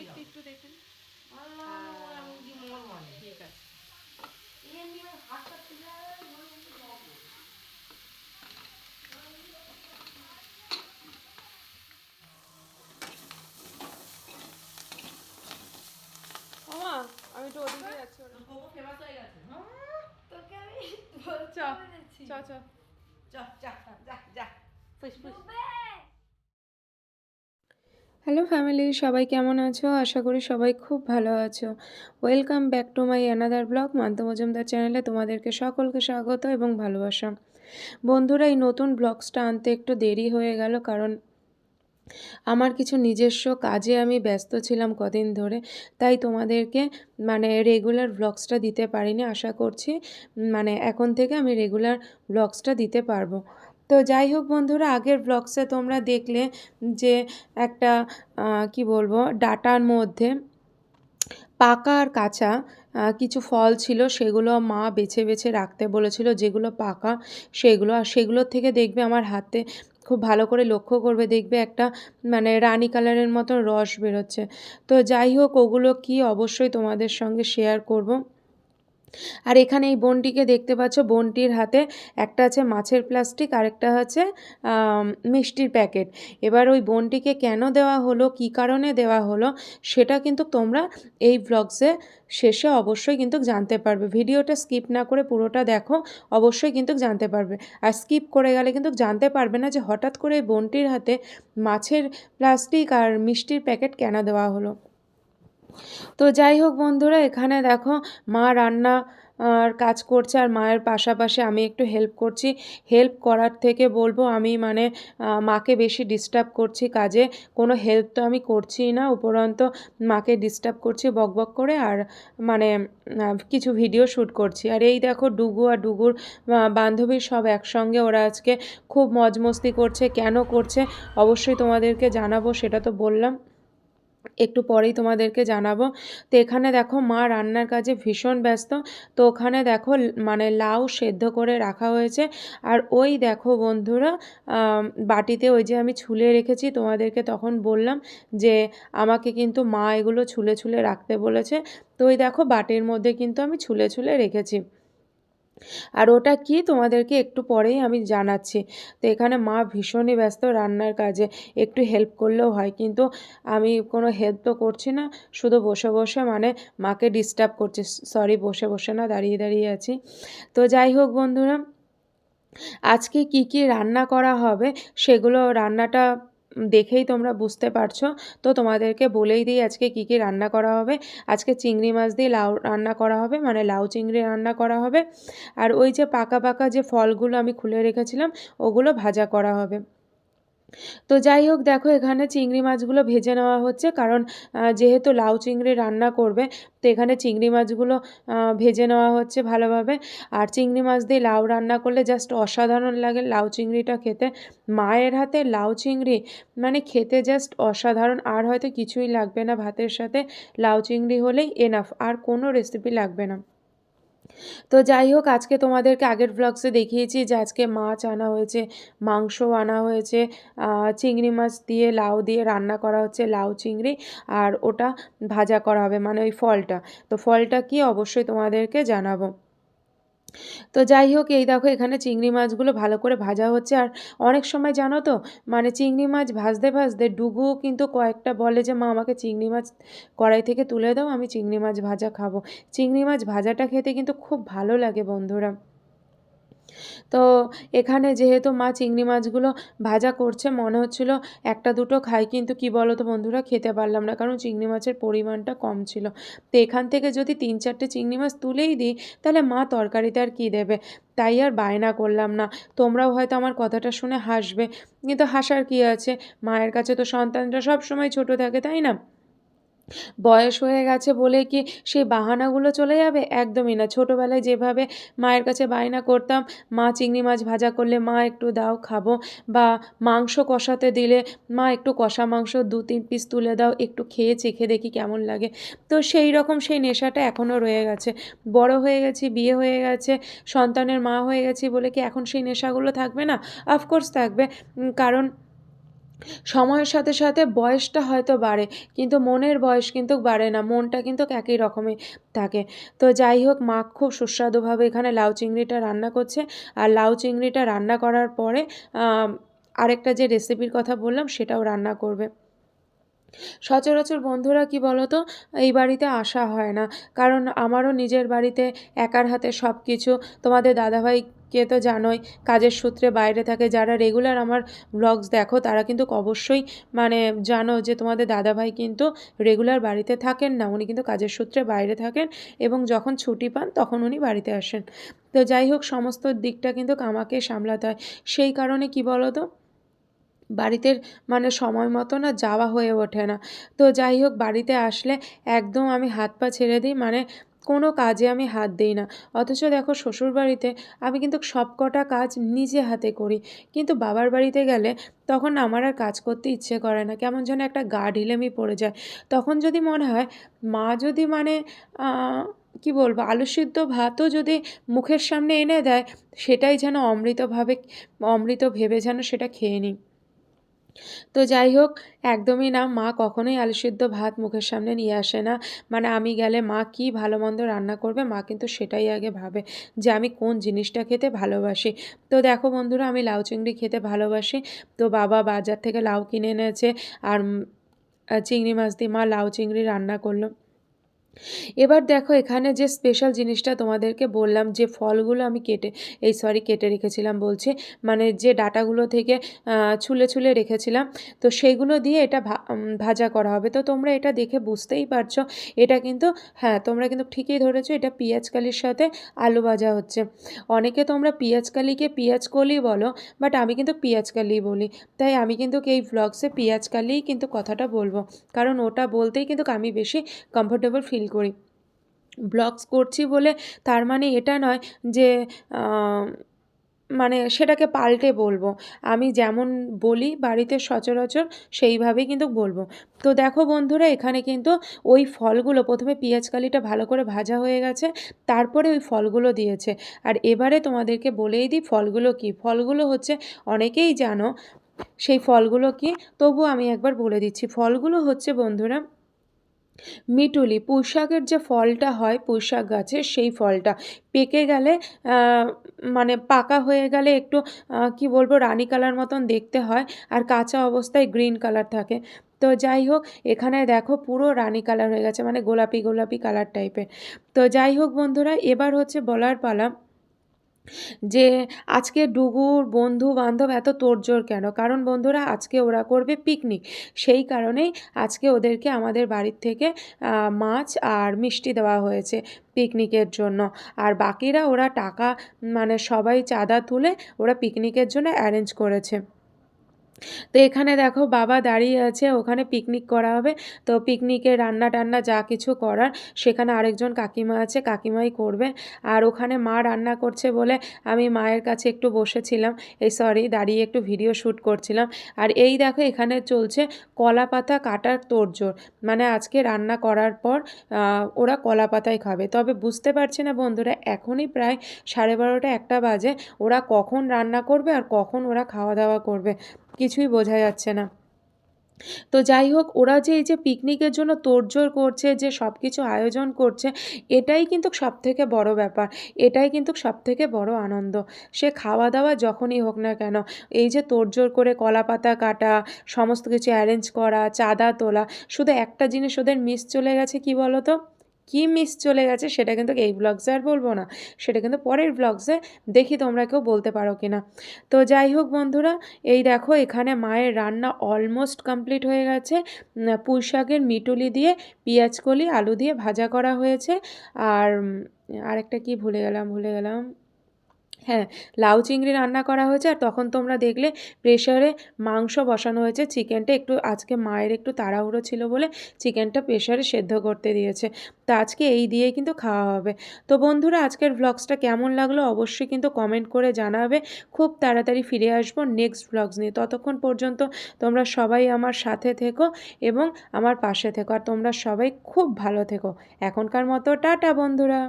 একটু। একটু দেখেন আমি ঠিক আছে। মামা তো ওদিকে যাচ্ছি তোর কোকো হয়ে গেছে। তোকে আমি চ চ চ যা, যা। হ্যালো ফ্যামিলি সবাই কেমন আছো? আশা করি সবাই খুব ভালো আছো। Welcome back to my another blog Manta Majumdar চ্যানেলে তোমাদেরকে সকলকে স্বাগত এবং ভালোবাসা। বন্ধুরা, এই নতুন ব্লগসটা আনতে একটু দেরি হয়ে গেল কারণ আমার কিছু নিজস্ব কাজে আমি ব্যস্ত ছিলাম কদিন ধরে, তাই তোমাদেরকে মানে রেগুলার ব্লগসটা দিতে পারিনি। আশা করছি মানে এখন থেকে আমি রেগুলার ব্লগসটা দিতে পারব। তো যাই হোক বন্ধুরা, আগের ব্লগসে তোমরা দেখলে যে একটা কি বলব, ডাটার মধ্যে পাকা আর কাঁচা কিছু ফল ছিল, সেগুলো মা বেছে বেছে রাখতে বলেছিল, যেগুলো পাকা সেগুলো, আর সেগুলোর থেকে দেখবে আমার হাতে খুব ভালো করে লক্ষ্য করবে, দেখবে একটা মানে রানি কালারের মতো রস বেরোচ্ছে। তো যাই হোক, ওগুলো কি অবশ্যই তোমাদের সঙ্গে শেয়ার করব। আর এখানে এই বোনটিকে দেখতে পাচ্ছ, বোনটির হাতে একটা আছে মাছের প্লাস্টিক আর একটা হচ্ছে মিষ্টির প্যাকেট। এবার ওই বোনটিকে কেন দেওয়া হলো, কী কারণে দেওয়া হলো, সেটা কিন্তু তোমরা এই ব্লগসে শেষে অবশ্যই কিন্তু জানতে পারবে। ভিডিওটা স্কিপ না করে পুরোটা দেখো, অবশ্যই কিন্তু জানতে পারবে। আর স্কিপ করে গেলে কিন্তু জানতে পারবে না যে হঠাৎ করে এই বোনটির হাতে মাছের প্লাস্টিক আর মিষ্টির প্যাকেট কেন দেওয়া হলো। তো যাই হোক বন্ধুরা, এখানে দেখো মা রান্না আর কাজ করছে আর মায়ের পাশাপাশি আমি একটু হেল্প করছি। হেল্প করার থেকে বলব আমি মানে মাকে বেশি ডিস্টার্ব করছি কাজে। কোনো হেল্প তো আমি করছিই না, উপরন্ত মাকে ডিস্টার্ব করছি বক বক করে আর মানে কিছু ভিডিও শ্যুট করছি। আর এই দেখো ডুগু আর ডুগুর বান্ধবী সব একসঙ্গে ওরা আজকে খুব মজ মস্তি করছে। কেন করছে? অবশ্যই তোমাদেরকে জানাব, সেটা তো বললাম। একটু পরেই তোমাদেরকে জানাব। তো এখানে দেখো মা রান্নার কাজে ভীষণ ব্যস্ত। তো ওখানে দেখো মানে লাউ সেদ্ধ করে রাখা হয়েছে। আর ওই দেখো বন্ধুরা বাটিতে ওই যে আমি ছুলে রেখেছি, তোমাদেরকে তখন বললাম যে আমাকে কিন্তু মা এগুলো ছুলে ছুলে রাখতে বলেছে। তো ওই দেখো বাটির মধ্যে কিন্তু আমি ছুলে ছুলে রেখেছি। আর ওটা কি তোমাদেরকে একটু পরেই আমি জানাচ্ছি। তো এখানে মা ভীষণই ব্যস্ত রান্নার কাজে, একটু হেল্প করলেও হয়। কিন্তু আমি কোনো হেল্প তো করছি না, শুধু বসে বসে মানে মাকে ডিস্টার্ব করছি। সরি বসে বসে না, দাঁড়িয়ে দাঁড়িয়ে আছি। তো যাই হোক বন্ধুরা, আজকে কি কি রান্না করা হবে সেগুলো রান্নাটা দেখেই তোমরা বুঝতে পারছ। তো তোমাদেরকে বলেই দিই আজকে কি কি রান্না করা হবে। আজকে চিংড়ি মাছ দিয়ে লাউ রান্না করা হবে মানে লাউ চিংড়ি রান্না করা হবে। আর ওই যে পাকা পাকা যে ফলগুলো আমি খুলে রেখেছিলাম, ওগুলো ভাজা করা হবে। তো যাই হোক, দেখো এখানে চিংড়ি মাছগুলো ভেজে নেওয়া হচ্ছে। কারণ যেহেতু লাউ চিংড়ি রান্না করবে, তো এখানে চিংড়ি মাছগুলো ভেজে নেওয়া হচ্ছে ভালোভাবে। আর চিংড়ি মাছ দিয়ে লাউ রান্না করলে জাস্ট অসাধারণ লাগে লাউ চিংড়িটা খেতে। মায়ের হাতে লাউ চিংড়ি মানে খেতে জাস্ট অসাধারণ। আর হয়তো কিছুই লাগবে না ভাতের সাথে। লাউ চিংড়ি হলেই এনাফ আর কোনো রেসিপি লাগবে না। তো যাই হোক, আজকে তোমাদেরকে আগের ব্লগসে দেখিয়েছি যে আজকে মাছ আনা হয়েছে, মাংস আনা হয়েছে চিংড়ি মাছ দিয়ে, লাউ দিয়ে রান্না করা হচ্ছে, লাউ চিংড়ি আর ওটা ভাজা করা হবে মানে ওই ফলটা। তো ফলটা কি অবশ্যই তোমাদেরকে জানাব। তো যাই হোক, এই দেখো এখানে চিংড়ি মাছগুলো ভালো করে ভাজা হচ্ছে। আর অনেক সময় জানো তো মানে চিংড়ি মাছ ভাজতে ভাজতে ডুবু কিন্তু কয়েকটা বলে যে, মা, আমাকে চিংড়ি মাছ কড়াই থেকে তুলে দাও, আমি চিংড়ি মাছ ভাজা খাব। চিংড়ি মাছ ভাজাটা খেতে কিন্তু খুব ভালো লাগে বন্ধুরা। তো এখানে যেহেতু মা চিংড়ি মাছগুলো ভাজা করছে, মনে হচ্ছিল একটা দুটো খাই, কিন্তু কি বলো তো বন্ধুরা, খেতে পারলাম না, কারণ চিংড়ি মাছের পরিমাণটা কম ছিল। তো এখান থেকে যদি তিন চারটে চিংড়ি মাছ তুলেই দিই, তাহলে মা তরকারিতে আর কী দেবে? তাই আর বায়না করলাম না। তোমরাও হয়তো আমার কথাটা শুনে হাসবে, কিন্তু হাসার কী আছে? মায়ের কাছে তো সন্তানরা সব সময় ছোট থাকে, তাই না? বয়স হয়ে গেছে বলে কি সেই বাহানাগুলো চলে যাবে? একদমই না। ছোটোবেলায় যেভাবে মায়ের কাছে বায়না করতাম, মা চিংড়ি মাছ ভাজা করলে মা একটু দাও খাব বা মাংস কষাতে দিলে মা একটু কষা মাংস দু তিন পিস তুলে দাও, একটু খেয়ে চেখে দেখি কেমন লাগে। তো সেই রকম সেই নেশাটা এখনও রয়ে গেছে। বড় হয়ে গেছি, বিয়ে হয়ে গেছে, সন্তানের মা হয়ে গেছি বলে কি এখন সেই নেশাগুলো থাকবে না? অফকোর্স থাকবে। কারণ সময়ের সাথে সাথে বয়সটা হয়তো বাড়ে, কিন্তু মনের বয়স কিন্তু বাড়ে না, মনটা কিন্তু একই রকমই থাকে। তো যাই হোক, মা খুব সুস্বাদুভাবে এখানে লাউ চিংড়িটা রান্না করছে। আর লাউ চিংড়িটা রান্না করার পরে আরেকটা যে রেসিপির কথা বললাম, সেটাও রান্না করবে। সচরাচর বন্ধুরা কি বলো তো এই বাড়িতে আসা হয় না। কারণ আমারও নিজের বাড়িতে একার হাতে সব কিছু তোমাদের দাদাভাইকে তো জানোই, কাজের সূত্রে বাইরে থাকে যারা রেগুলার আমার ব্লগস দেখো, তারা কিন্তু অবশ্যই মানে জানো যে তোমাদের দাদাভাই কিন্তু রেগুলার বাড়িতে থাকেন না, উনি কিন্তু কাজের সূত্রে বাইরে থাকেন এবং যখন ছুটি পান তখন উনি বাড়িতে আসেন। তো যাই হোক, সমস্ত দিকটা কিন্তু আমাকে সামলাতে হয়। সেই কারণে কি বলো তো বাড়িতে মানে সময় মতো না যাওয়া হয়ে ওঠে না। তো যাই হোক, বাড়িতে আসলে একদম আমি হাত পা ছেড়ে দিই মানে কোনো কাজে আমি হাত দিই না। অথচ দেখো শ্বশুর বাড়িতে আমি কিন্তু সব কটা কাজ নিজে হাতে করি। কিন্তু বাবার বাড়িতে গেলে তখন আমার আর কাজ করতে ইচ্ছে করে না। কেমন যেন একটা গা ঢিলেমি পড়ে যায়। তখন যদি মনে হয়, মা যদি মানে কি বলব আলু সিদ্ধ ভাতও যদি মুখের সামনে এনে দেয়, সেটাই যেন অমৃতভাবে, অমৃত ভেবে যেন সেটা খেয়ে নিই। তো যাই হোক, একদমই না, মা কখনোই আলু সিদ্ধ ভাত মুখের সামনে নিয়ে আসে না। মানে আমি গেলে মা কি ভালো মন্দ রান্না করবে, মা কিন্তু সেটাই আগে ভাবে যে আমি কোন জিনিসটা খেতে ভালোবাসি। তো দেখো বন্ধুরা, আমি লাউ চিংড়ি খেতে ভালোবাসি। তো বাবা বাজার থেকে লাউ কিনে এনেছে, আর চিংড়ি মাছ দিয়ে মা লাউ চিংড়ি রান্না করল। এবার দেখো, এখানে যে স্পেশাল জিনিসটা তোমাদেরকে বললাম, যে ফলগুলো আমি কেটে, এই সরি কেটে রেখেছিলাম বলছি মানে যে ডাটাগুলো থেকে ছুলে ছুলে রেখেছিলাম, তো সেইগুলো দিয়ে এটা ভাজা করা হবে। তো তোমরা এটা দেখে বুঝতেই পারছ, এটা কিন্তু হ্যাঁ তোমরা কিন্তু ঠিকই ধরেছো, এটা কালির সাথে আলু ভাজা হচ্ছে। অনেকে তোমরা পেঁয়াজ কালিকে পেঁয়াজ কলি বলো বাট আমি কিন্তু পেঁয়াজ কালি বলি। তাই আমি কিন্তু এই পেঁয়াজ কালিই কিন্তু কথাটা বলব, কারণ ওটা বলতেই কিন্তু আমি বেশি কমফোর্টেবল ফিল করি। ব্লগস করছি বলে তার মানে এটা নয় যে মানে সেটাকে পাল্টে বলব। আমি যেমন বলি বাড়িতে সচরাচর সেইভাবেই কিন্তু বলব। তো দেখো বন্ধুরা, এখানে কিন্তু ওই ফলগুলো, প্রথমে পেঁয়াজ কালিটা ভালো করে ভাজা হয়ে গেছে, তারপরে ওই ফলগুলো দিয়েছে। আর এবারে তোমাদেরকে বলেই দিই ফলগুলো কি? ফলগুলো হচ্ছে, অনেকেই জানো সেই ফলগুলো কি? তবু আমি একবার বলে দিচ্ছি। ফলগুলো হচ্ছে বন্ধুরা মিটুলি পুঁই শাকের যে ফলটা হয় পুঁই শাক গাছের সেই ফলটা পেকে গেলে মানে পাকা হয়ে গেলে একটু কি বলব, রানী কালার মতন দেখতে হয় আর কাঁচা অবস্থায় গ্রিন কালার থাকে। তো যাই হোক, এখানে দেখো পুরো রানী কালার হয়ে গেছে মানে গোলাপি গোলাপি কালার টাইপের। তো যাই হোক বন্ধুরা, এবার হচ্ছে বলার পালা। যে আজকে ডুগুর বন্ধু বান্ধব এত তোড়জোড় কেন? কারণ বন্ধুরা আজকে ওরা করবে পিকনিক সেই কারণেই আজকে ওদেরকে আমাদের বাড়ির থেকে মাছ আর মিষ্টি দেওয়া হয়েছে পিকনিকের জন্য। আর বাকিরা ওরা টাকা মানে সবাই চাঁদা তুলে ওরা পিকনিকের জন্য অ্যারেঞ্জ করেছে। তো এখানে দেখো বাবা দাঁড়িয়ে আছে, ওখানে পিকনিক করা হবে। তো পিকনিকে রান্না টান্না যা কিছু করার, সেখানে আরেকজন কাকিমা আছে, কাকিমাই করবে। আর ওখানে মা রান্না করছে বলে আমি মায়ের কাছে একটু বসেছিলাম। এই সরি দাঁড়িয়ে একটু ভিডিও শ্যুট করছিলাম। আর এই দেখো এখানে চলছে কলা পাতা কাটার তোড়জোড়। মানে আজকে রান্না করার পর ওরা কলা পাতায় খাবে। তবে বুঝতে পারছি না বন্ধুরা, এখনই প্রায় সাড়ে বারোটা একটা বাজে। ওরা কখন রান্না করবে আর কখন ওরা খাওয়া দাওয়া করবে? কিছুই বোঝা যাচ্ছে না। তো যাই হোক, ওরা যে এই যে পিকনিকের জন্য তোড়জোড় করছে, যে সব কিছু আয়োজন করছে, এটাই কিন্তু সব থেকে বড় ব্যাপার, এটাই কিন্তু সব থেকে বড় আনন্দ। সে খাওয়া দাওয়া যখনই হোক না কেন, এই যে তোড়জোড় করে কলা পাতা কাটা, সমস্ত কিছু অ্যারেঞ্জ করা, চাঁদা তোলা, শুধু একটা জিনিস ওদের মিস চলে গেছে কি বলো তো কী মিস চলে গেছে সেটা কিন্তু এই ব্লগসে আর বলব না। সেটা কিন্তু পরের ব্লগসে দেখি তোমরা কেউ বলতে পারো কি না তো যাই হোক বন্ধুরা, এই দেখো এখানে মায়ের রান্না অলমোস্ট কমপ্লিট হয়ে গেছে। পুঁই শাকের মিটুলি দিয়ে পেঁয়াজ কলি, আলু দিয়ে ভাজা করা হয়েছে। আর আরেকটা কি ভুলে গেলাম ভুলে গেলাম। হ্যাঁ লাউ চিংড়ি রান্না করা হয়েছে আর তখন তোমরা দেখলে প্রেশারে মাংস বসানো হয়েছে। চিকেনটা একটু, আজকে মায়ের একটু তাড়াহুড়ো ছিল বলে চিকেনটা প্রেশারে সেদ্ধ করতে দিয়েছে। তো আজকে এই দিয়েই কিন্তু খাওয়া হবে। তো বন্ধুরা, আজকের ভ্লগসটা কেমন লাগল অবশ্যই কিন্তু কমেন্ট করে জানাবে। খুব তাড়াতাড়ি ফিরে আসব নেক্সট ভ্লগস নিয়ে। ততক্ষণ পর্যন্ত তোমরা সবাই আমার সাথে থেকো এবং আমার পাশে থেকো। আর তোমরা সবাই খুব ভালো থেকো। এখনকার মতো টাটা বন্ধুরা।